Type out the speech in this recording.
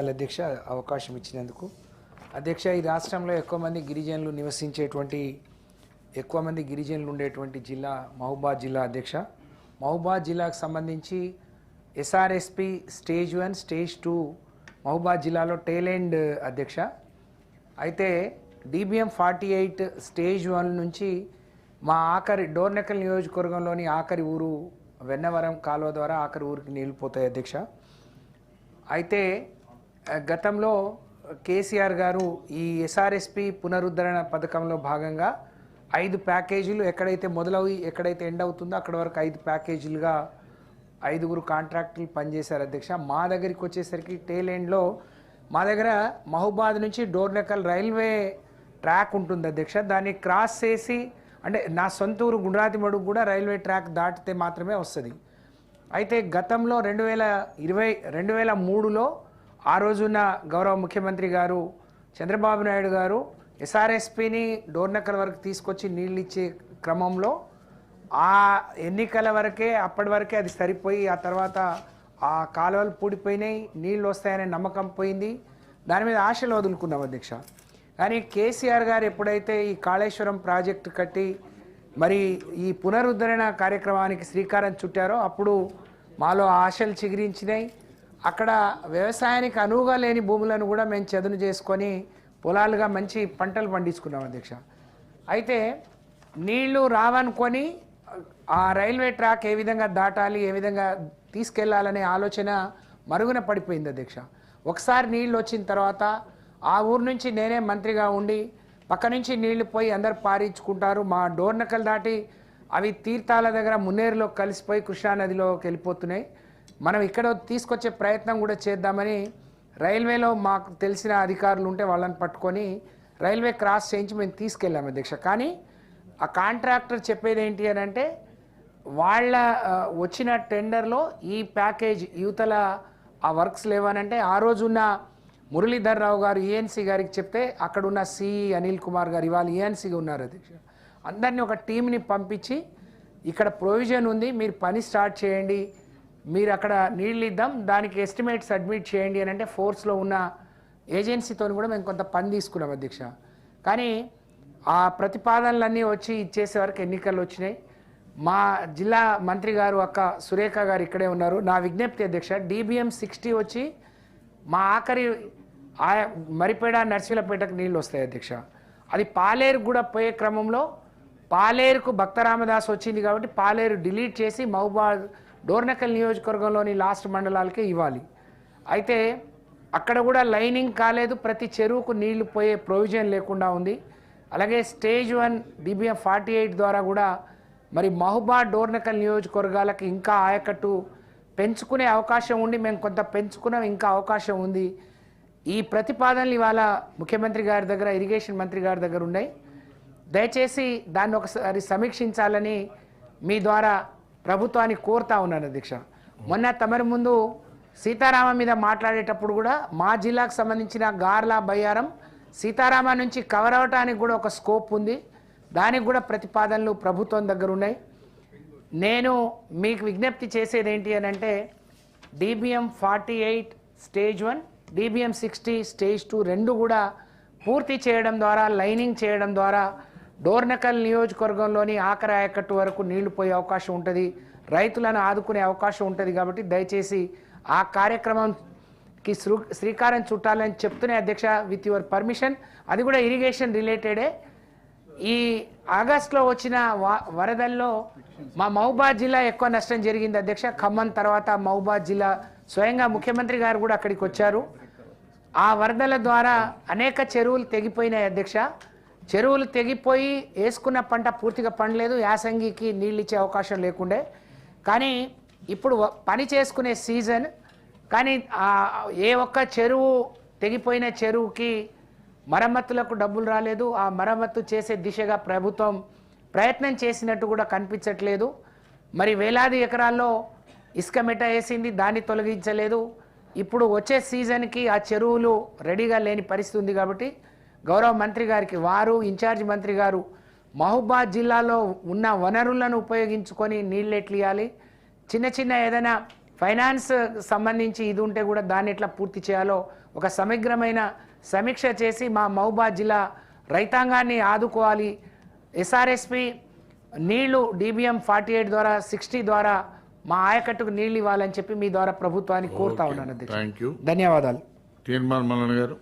అధ్యక్ష అవకాశం ఇచ్చినందుకు. అధ్యక్ష ఈ రాష్ట్రంలో ఎక్కువ మంది గిరిజనులు నివసించేటువంటి ఎక్కువ మంది గిరిజనులు ఉండేటువంటి జిల్లా మహబూబాద్ జిల్లా అధ్యక్ష. మహబూబాద్ జిల్లాకు సంబంధించి SRSP stage one stage two Mahabubabad జిల్లాలో టేలెండ్ అధ్యక్ష. అయితే DBM forty eight stage one నుంచి మా ఆఖరి డోర్నకల్ నియోజకవర్గంలోని ఆఖరి ఊరు వెన్నవరం కాలువ ద్వారా ఆఖరి ఊరికి నీళ్ళు పోతాయి అధ్యక్ష. అయితే గతంలో కేసీఆర్ గారు ఈ ఎస్ఆర్ఎస్పి పునరుద్ధరణ పథకంలో భాగంగా ఐదు ప్యాకేజీలు ఎక్కడైతే మొదలవి ఎక్కడైతే ఎండ్ అవుతుందో అక్కడ వరకు ఐదు ప్యాకేజీలుగా ఐదుగురు కాంట్రాక్టులు పనిచేశారు అధ్యక్ష. మా దగ్గరికి వచ్చేసరికి టేల్ ఎండ్లో మా దగ్గర మహబాద్ నుంచి డోర్నకల్ రైల్వే ట్రాక్ ఉంటుంది అధ్యక్ష. దాన్ని క్రాస్ చేసి అంటే నా సొంత ఊరు గుండ్రాతి మడుగు కూడా రైల్వే ట్రాక్ దాటితే మాత్రమే వస్తుంది. అయితే గతంలో రెండు వేల ఇరవై రెండు వేల మూడులో ఆ రోజున గౌరవ ముఖ్యమంత్రి గారు చంద్రబాబు నాయుడు గారు ఎస్ఆర్ఎస్పిని డోర్నకల్ వరకు తీసుకొచ్చి నీళ్ళు ఇచ్చే క్రమంలో ఆ ఎన్నికల వరకే అప్పటి వరకే అది సరిపోయి ఆ తర్వాత ఆ కాలువలు పూడిపోయినాయి నీళ్ళు వస్తాయనే నమ్మకం పోయింది. దాని మీద ఆశలు వదులుకున్నాం అధ్యక్ష. కానీ కేసీఆర్ గారు ఎప్పుడైతే ఈ కాళేశ్వరం ప్రాజెక్టు కట్టి మరి ఈ పునరుద్ధరణ కార్యక్రమానికి శ్రీకారం చుట్టారో అప్పుడు మాలో ఆశలు చిగురించినాయి. అక్కడ వ్యవసాయానికి అనువుగా లేని భూములను కూడా మేము చదును చేసుకొని పొలాలుగా మంచి పంటలు పండించుకున్నాం అధ్యక్ష. అయితే నీళ్ళు రావనుకొని ఆ రైల్వే ట్రాక్ ఏ విధంగా దాటాలి ఏ విధంగా తీసుకెళ్ళాలనే ఆలోచన మరుగున పడిపోయింది అధ్యక్ష. ఒకసారి నీళ్ళు వచ్చిన తర్వాత ఆ ఊరు నుంచి నేనే మంత్రిగా ఉండి పక్క నుంచి నీళ్ళు పోయి అందరు పారించుకుంటారు. మా డోర్నకల్ దాటి అవి తీర్థాల దగ్గర మున్నేరులో కలిసిపోయి కృష్ణానదిలోకి వెళ్ళిపోతున్నాయి. మనం ఇక్కడ తీసుకొచ్చే ప్రయత్నం కూడా చేద్దామని రైల్వేలో మాకు తెలిసిన అధికారులు ఉంటే వాళ్ళని పట్టుకొని రైల్వే క్రాస్ చేయించి మేము తీసుకెళ్ళాము అధ్యక్ష. కానీ ఆ కాంట్రాక్టర్ చెప్పేది ఏంటి అని అంటే వాళ్ళ వచ్చిన టెండర్లో ఈ ప్యాకేజ్ యువతల ఆ వర్క్స్ లేవనంటే ఆ రోజున్న మురళీధర్ రావు గారు ఈఎన్సీ గారికి చెప్తే అక్కడున్న సిఈ అనిల్ కుమార్ గారు ఇవాళ ఈఎన్సీగా ఉన్నారు అధ్యక్ష. అందరినీ ఒక టీంని పంపించి ఇక్కడ ప్రొవిజన్ ఉంది మీరు పని స్టార్ట్ చేయండి మీరు అక్కడ నీళ్ళు ఇద్దాం దానికి ఎస్టిమేట్ సబ్మిట్ చేయండి అని అంటే ఫోర్స్లో ఉన్న ఏజెన్సీతో కూడా మేము కొంత పని తీసుకున్నాం అధ్యక్ష. కానీ ఆ ప్రతిపాదనలన్నీ వచ్చి ఇచ్చేసే వరకు ఎన్నికలు వచ్చినాయి. మా జిల్లా మంత్రి గారు అక్క సురేఖ గారు ఇక్కడే ఉన్నారు. నా విజ్ఞప్తి అధ్యక్ష డిబిఎం సిక్స్టీ వచ్చి మా ఆఖరి ఆ- మరిపేడ నర్సీలపేటకు నీళ్ళు వస్తాయి అధ్యక్ష. అది పాలేరు కూడా పోయే క్రమంలో పాలేరుకు భక్తరామదాస్ వచ్చింది కాబట్టి పాలేరు డిలీట్ చేసి మహబాద్ డోర్నకల్ నియోజకవర్గంలోని లాస్ట్ మండలాలకే ఇవ్వాలి. అయితే అక్కడ కూడా లైనింగ్ కాలేదు. ప్రతి చెరువుకు నీళ్ళు పోయే ప్రొవిజన్ లేకుండా ఉంది. అలాగే stage one DBM forty eight ద్వారా కూడా మరి మహుబా డోర్నకల్ నియోజకవర్గాలకు ఇంకా ఆయకట్టు పెంచుకునే అవకాశం ఉండి మేము కొంత పెంచుకున్నాం ఇంకా అవకాశం ఉంది. ఈ ప్రతిపాదనలు ఇవాళ ముఖ్యమంత్రి గారి దగ్గర ఇరిగేషన్ మంత్రి గారి దగ్గర ఉన్నాయి. దయచేసి దాన్ని ఒకసారి సమీక్షించాలని మీ ద్వారా ప్రభుత్వాన్ని కోరుతా ఉన్నాను అధ్యక్ష మొన్న తమరి ముందు సీతారామ మీద మాట్లాడేటప్పుడు కూడా మా జిల్లాకు సంబంధించిన గార్లా బయ్యారం సీతారామ నుంచి కవర్ అవటానికి కూడా ఒక స్కోప్ ఉంది. దానికి కూడా ప్రతిపాదనలు ప్రభుత్వం దగ్గర ఉన్నాయి. నేను మీకు విజ్ఞప్తి చేసేది ఏంటి అని అంటే DBM forty eight stage one DBM sixty stage two రెండు కూడా పూర్తి చేయడం ద్వారా లైనింగ్ చేయడం ద్వారా డోర్నకల్ నియోజకవర్గంలోని ఆఖరి ఆయకట్టు వరకు నీళ్ళు పోయే అవకాశం ఉంటుంది. రైతులను ఆదుకునే అవకాశం ఉంటుంది కాబట్టి దయచేసి ఆ కార్యక్రమంకి శ్రీకారం చుట్టాలని చెప్తూనే అధ్యక్ష విత్ యువర్ పర్మిషన్. అది కూడా ఇరిగేషన్ రిలేటెడే. ఈ ఆగస్టులో వచ్చిన వ- వరదల్లో మా మహబాద్ జిల్లా ఎక్కువ నష్టం జరిగింది అధ్యక్ష. ఖమ్మం తర్వాత మహబాద్ జిల్లా స్వయంగా ముఖ్యమంత్రి గారు కూడా అక్కడికి వచ్చారు. ఆ వరదల ద్వారా అనేక చెరువులు తెగిపోయినాయి అధ్యక్ష. చెరువులు తెగిపోయి వేసుకున్న పంట పూర్తిగా పండలేదు యాసంగికి నీళ్ళు ఇచ్చే అవకాశం లేకుండే. కానీ ఇప్పుడు పని చేసుకునే సీజన్. కానీ ఏ ఒక్క చెరువు తెగిపోయిన చెరువుకి మరమ్మతులకు డబ్బులు రాలేదు. ఆ మరమ్మతు చేసే దిశగా ప్రభుత్వం ప్రయత్నం చేసినట్టు కూడా కనిపించట్లేదు. మరి వేలాది ఎకరాల్లో ఇసుక మెట వేసింది దాన్ని తొలగించలేదు. ఇప్పుడు వచ్చే సీజన్కి ఆ చెరువులు రెడీగా లేని పరిస్థితి ఉంది కాబట్టి గౌరవ మంత్రి గారికి వారు ఇన్ఛార్జ్ మంత్రి గారు మహబూబాద్ జిల్లాలో ఉన్న వనరులను ఉపయోగించుకొని నీళ్ళు ఎట్లియాలి చిన్న చిన్న ఏదైనా ఫైనాన్స్ సంబంధించి ఇది ఉంటే కూడా దాన్ని ఎట్లా పూర్తి చేయాలో ఒక సమగ్రమైన సమీక్ష చేసి మా మహబాద్ జిల్లా రైతాంగాన్ని ఆదుకోవాలి. ఎస్ఆర్ఎస్పి నీళ్ళు డిబిఎం ఫార్టీ ఎయిట్ ద్వారా సిక్స్టీ ద్వారా మా ఆయకట్టుకు నీళ్ళు ఇవ్వాలని చెప్పి మీ ద్వారా ప్రభుత్వాన్ని కోరుతా ఉన్నాను ధన్యవాదాలు. తీర్మాన్ గారు.